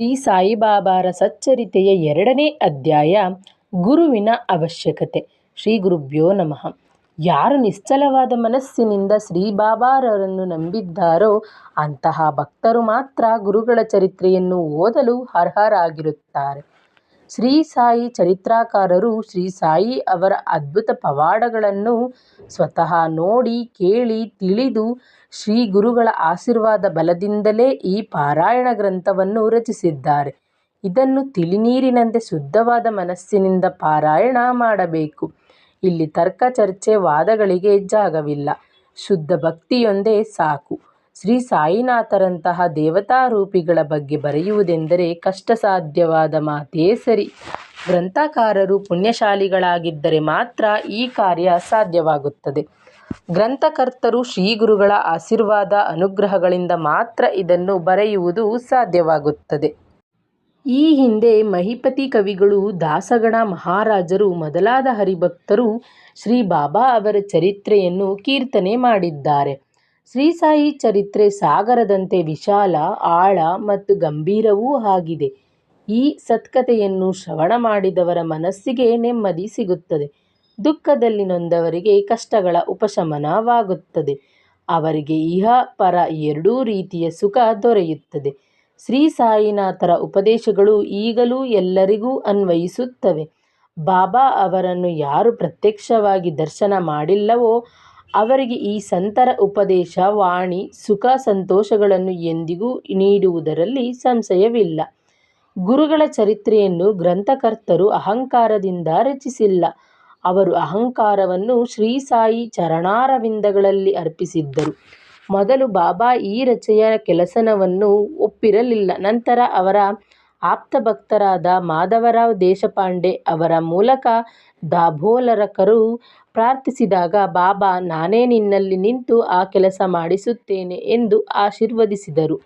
ಶ್ರೀ ಸಾಯಿಬಾಬಾರ ಸಚ್ಚರಿತೆಯ ಎರಡನೇ ಅಧ್ಯಾಯ, ಗುರುವಿನ ಅವಶ್ಯಕತೆ. ಶ್ರೀ ಗುರುಭ್ಯೋ ನಮಃ. ಯಾರು ನಿಶ್ಚಲವಾದ ಮನಸ್ಸಿನಿಂದ ಶ್ರೀ ಬಾಬಾರರನ್ನು ನಂಬಿದ್ದಾರೋ ಅಂತಹ ಭಕ್ತರು ಮಾತ್ರ ಗುರುಗಳ ಚರಿತ್ರೆಯನ್ನು ಓದಲು ಅರ್ಹರಾಗಿರುತ್ತಾರೆ. ಶ್ರೀ ಸಾಯಿ ಚರಿತ್ರಾಕಾರರು ಶ್ರೀ ಸಾಯಿ ಅವರ ಅದ್ಭುತ ಪವಾಡಗಳನ್ನು ಸ್ವತಃ ನೋಡಿ, ಕೇಳಿ, ತಿಳಿದು ಶ್ರೀ ಗುರುಗಳ ಆಶೀರ್ವಾದ ಬಲದಿಂದಲೇ ಈ ಪಾರಾಯಣ ಗ್ರಂಥವನ್ನು ರಚಿಸಿದ್ದಾರೆ. ಇದನ್ನು ತಿಳಿನೀರಿನಂತೆ ಶುದ್ಧವಾದ ಮನಸ್ಸಿನಿಂದ ಪಾರಾಯಣ ಮಾಡಬೇಕು. ಇಲ್ಲಿ ತರ್ಕ ಚರ್ಚೆ ವಾದಗಳಿಗೆ ಜಾಗವಿಲ್ಲ. ಶುದ್ಧ ಭಕ್ತಿಯೊಂದೇ ಸಾಕು. ಶ್ರೀ ಸಾಯಿನಾಥರಂತಹ ದೇವತಾರೂಪಿಗಳ ಬಗ್ಗೆ ಬರೆಯುವುದೆಂದರೆ ಕಷ್ಟಸಾಧ್ಯವಾದ ಮಾತೇ ಸರಿ. ಗ್ರಂಥಕಾರರು ಪುಣ್ಯಶಾಲಿಗಳಾಗಿದ್ದರೆ ಮಾತ್ರ ಈ ಕಾರ್ಯ ಸಾಧ್ಯವಾಗುತ್ತದೆ. ಗ್ರಂಥಕರ್ತರು ಶ್ರೀಗುರುಗಳ ಆಶೀರ್ವಾದ ಅನುಗ್ರಹಗಳಿಂದ ಮಾತ್ರ ಇದನ್ನು ಬರೆಯುವುದು ಸಾಧ್ಯವಾಗುತ್ತದೆ. ಈ ಹಿಂದೆ ಮಹಿಪತಿ ಕವಿಗಳು ದಾಸಗಣ ಮಹಾರಾಜರು ಮೊದಲಾದ ಹರಿಭಕ್ತರು ಶ್ರೀ ಬಾಬಾ ಅವರ ಚರಿತ್ರೆಯನ್ನು ಕೀರ್ತನೆ ಮಾಡಿದ್ದಾರೆ. ಶ್ರೀ ಸಾಯಿ ಚರಿತ್ರೆ ಸಾಗರದಂತೆ ವಿಶಾಲ, ಆಳ ಮತ್ತು ಗಂಭೀರವೂ ಆಗಿದೆ. ಈ ಸತ್ಕತೆಯನ್ನು ಶ್ರವಣ ಮಾಡಿದವರ ಮನಸ್ಸಿಗೆ ನೆಮ್ಮದಿ ಸಿಗುತ್ತದೆ. ದುಃಖದಲ್ಲಿ ನೊಂದವರಿಗೆ ಕಷ್ಟಗಳ ಉಪಶಮನವಾಗುತ್ತದೆ. ಅವರಿಗೆ ಇಹ ಪರ ಎರಡೂ ರೀತಿಯ ಸುಖ ದೊರೆಯುತ್ತದೆ. ಶ್ರೀ ಸಾಯಿನಾಥರ ಉಪದೇಶಗಳು ಈಗಲೂ ಎಲ್ಲರಿಗೂ ಅನ್ವಯಿಸುತ್ತವೆ. ಬಾಬಾ ಅವರನ್ನು ಯಾರು ಪ್ರತ್ಯಕ್ಷವಾಗಿ ದರ್ಶನ ಮಾಡಿಲ್ಲವೋ ಅವರಿಗೆ ಈ ಸಂತರ ಉಪದೇಶ, ವಾಣಿ, ಸುಖ, ಸಂತೋಷಗಳನ್ನು ಎಂದಿಗೂ ನೀಡುವುದರಲ್ಲಿ ಸಂಶಯವಿಲ್ಲ. ಗುರುಗಳ ಚರಿತ್ರೆಯನ್ನು ಗ್ರಂಥಕರ್ತರು ಅಹಂಕಾರದಿಂದ ರಚಿಸಿಲ್ಲ. ಅವರು ಅಹಂಕಾರವನ್ನು ಶ್ರೀ ಸಾಯಿ ಚರಣಾರವಿಂದಗಳಲ್ಲಿ ಅರ್ಪಿಸಿದ್ದರು. ಮೊದಲು ಬಾಬಾ ಈ ರಚೆಯ ಕೆಲಸನವನ್ನು ಒಪ್ಪಿರಲಿಲ್ಲ. ನಂತರ ಅವರ ಆಪ್ತಭಕ್ತರಾದ ಮಾಧವರಾವ್ ದೇಶಪಾಂಡೆ ಅವರ ಮೂಲಕ ದಾಭೋಲರಕರು ಪ್ರಾರ್ಥಿಸಿದಾಗ, ಬಾಬಾ, ನಾನೇ ನಿನ್ನಲ್ಲಿ ನಿಂತು ಆ ಕೆಲಸ ಮಾಡಿಸುತ್ತೇನೆ ಎಂದು ಆಶೀರ್ವದಿಸಿದರು.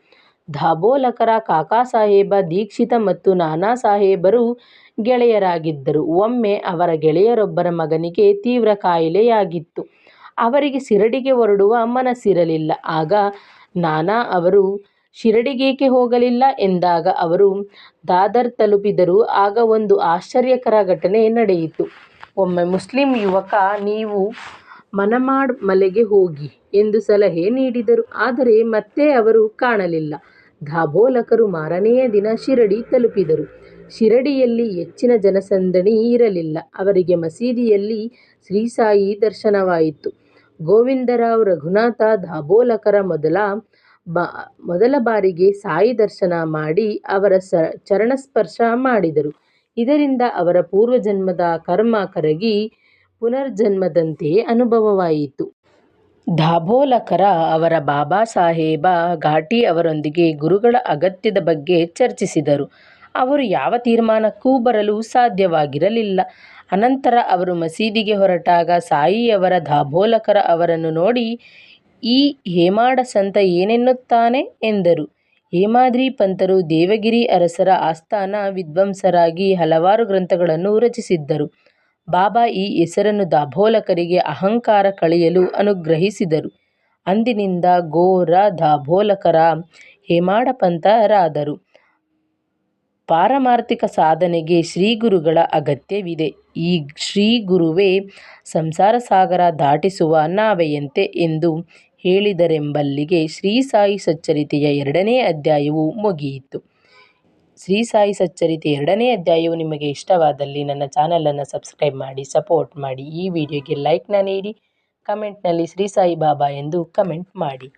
ದಾಭೋಲಕರ ಕಾಕಾಸಾಹೇಬ ದೀಕ್ಷಿತ ಮತ್ತು ನಾನಾ ಸಾಹೇಬರು ಗೆಳೆಯರಾಗಿದ್ದರು. ಒಮ್ಮೆ ಅವರ ಗೆಳೆಯರೊಬ್ಬರ ಮಗನಿಗೆ ತೀವ್ರ ಕಾಯಿಲೆಯಾಗಿತ್ತು. ಅವರಿಗೆ ಶಿರಡಿಗೆ ಹೊರಡುವ ಮನಸ್ಸಿರಲಿಲ್ಲ. ಆಗ ನಾನಾ ಅವರು ಶಿರಡಿಗೇಕೆ ಹೋಗಲಿಲ್ಲ ಎಂದಾಗ ಅವರು, ದಾದರ್ ತಲುಪಿದರು ಆಗ ಒಂದು ಆಶ್ಚರ್ಯಕರ ಘಟನೆ ನಡೆಯಿತು. ಒಮ್ಮೆ ಮುಸ್ಲಿಂ ಯುವಕ, ನೀವು ಮನಮಾಡ್ ಮಲೆಗೆ ಹೋಗಿ ಎಂದು ಸಲಹೆ ನೀಡಿದರು. ಆದರೆ ಮತ್ತೆ ಅವರು ಕಾಣಲಿಲ್ಲ. ಧಾಬೋಲಕರು ಮಾರನೆಯ ದಿನ ಶಿರಡಿ ತಲುಪಿದರು. ಶಿರಡಿಯಲ್ಲಿ ಹೆಚ್ಚಿನ ಜನಸಂದಣಿ ಇರಲಿಲ್ಲ. ಅವರಿಗೆ ಮಸೀದಿಯಲ್ಲಿ ಶ್ರೀ ಸಾಯಿ ದರ್ಶನವಾಯಿತು. ಗೋವಿಂದರಾವ್ ರಘುನಾಥ ದಾಭೋಲಕರ ಮೊದಲ ಬಾ, ಮೊದಲ ಬಾರಿಗೆ ಸಾಯಿ ದರ್ಶನ ಮಾಡಿ ಅವರ ಸ ಚರಣಸ್ಪರ್ಶ ಮಾಡಿದರು. ಇದರಿಂದ ಅವರ ಪೂರ್ವಜನ್ಮದ ಕರ್ಮ ಕರಗಿ ಪುನರ್ಜನ್ಮದಂತೆ ಅನುಭವವಾಯಿತು. ದಾಭೋಲಕರ ಅವರ ಬಾಬಾ ಸಾಹೇಬ ಘಾಟಿ ಅವರೊಂದಿಗೆ ಗುರುಗಳ ಅಗತ್ಯದ ಬಗ್ಗೆ ಚರ್ಚಿಸಿದರು. ಅವರು ಯಾವ ತೀರ್ಮಾನಕ್ಕೂ ಬರಲು ಸಾಧ್ಯವಾಗಿರಲಿಲ್ಲ. ಅನಂತರ ಅವರು ಮಸೀದಿಗೆ ಹೊರಟಾಗ ಸಾಯಿಯವರ ದಾಭೋಲಕರ ಅವರನ್ನು ನೋಡಿ ಈ ಹೇಮಾಡ ಸಂತ ಏನೆನ್ನುತ್ತಾನೆ ಎಂದರು. ಹೇಮಾದ್ರಿ ಪಂತರು ದೇವಗಿರಿ ಅರಸರ ಆಸ್ಥಾನ ವಿದ್ವಾಂಸರಾಗಿ ಹಲವಾರು ಗ್ರಂಥಗಳನ್ನು ರಚಿಸಿದ್ದರು. ಬಾಬಾ ಈ ಹೆಸರನ್ನು ದಾಭೋಲಕರಿಗೆ ಅಹಂಕಾರ ಕಳೆಯಲು ಅನುಗ್ರಹಿಸಿದರು. ಅಂದಿನಿಂದ ಘೋರ ದಾಭೋಲಕರ ಹೇಮಾಡಪಂತರಾದರು. ಪಾರಮಾರ್ಥಿಕ ಸಾಧನೆಗೆ ಶ್ರೀಗುರುಗಳ ಅಗತ್ಯವಿದೆ. ಈ ಶ್ರೀಗುರುವೇ ಸಂಸಾರ ಸಾಗರ ದಾಟಿಸುವ ನಾವೆಯಂತೆ ಎಂದು ಹೇಳಿದರೆಂಬಲ್ಲಿಗೆ ಶ್ರೀ ಸಾಯಿ ಸಚ್ಚರಿತೆಯ ಎರಡನೇ ಅಧ್ಯಾಯವು ಮುಗಿಯಿತು. ಶ್ರೀ ಸಾಯಿ ಸಚ್ಚರಿತೆ ಎರಡನೇ ಅಧ್ಯಾಯವು ನಿಮಗೆ ಇಷ್ಟವಾದಲ್ಲಿ ನನ್ನ ಚಾನಲನ್ನು ಸಬ್ಸ್ಕ್ರೈಬ್ ಮಾಡಿ, ಸಪೋರ್ಟ್ ಮಾಡಿ, ಈ ವಿಡಿಯೋಗೆ ಲೈಕ್ನ ನೀಡಿ, ಕಮೆಂಟ್ನಲ್ಲಿ ಶ್ರೀ ಸಾಯಿ ಬಾಬಾ ಎಂದು ಕಮೆಂಟ್ ಮಾಡಿ.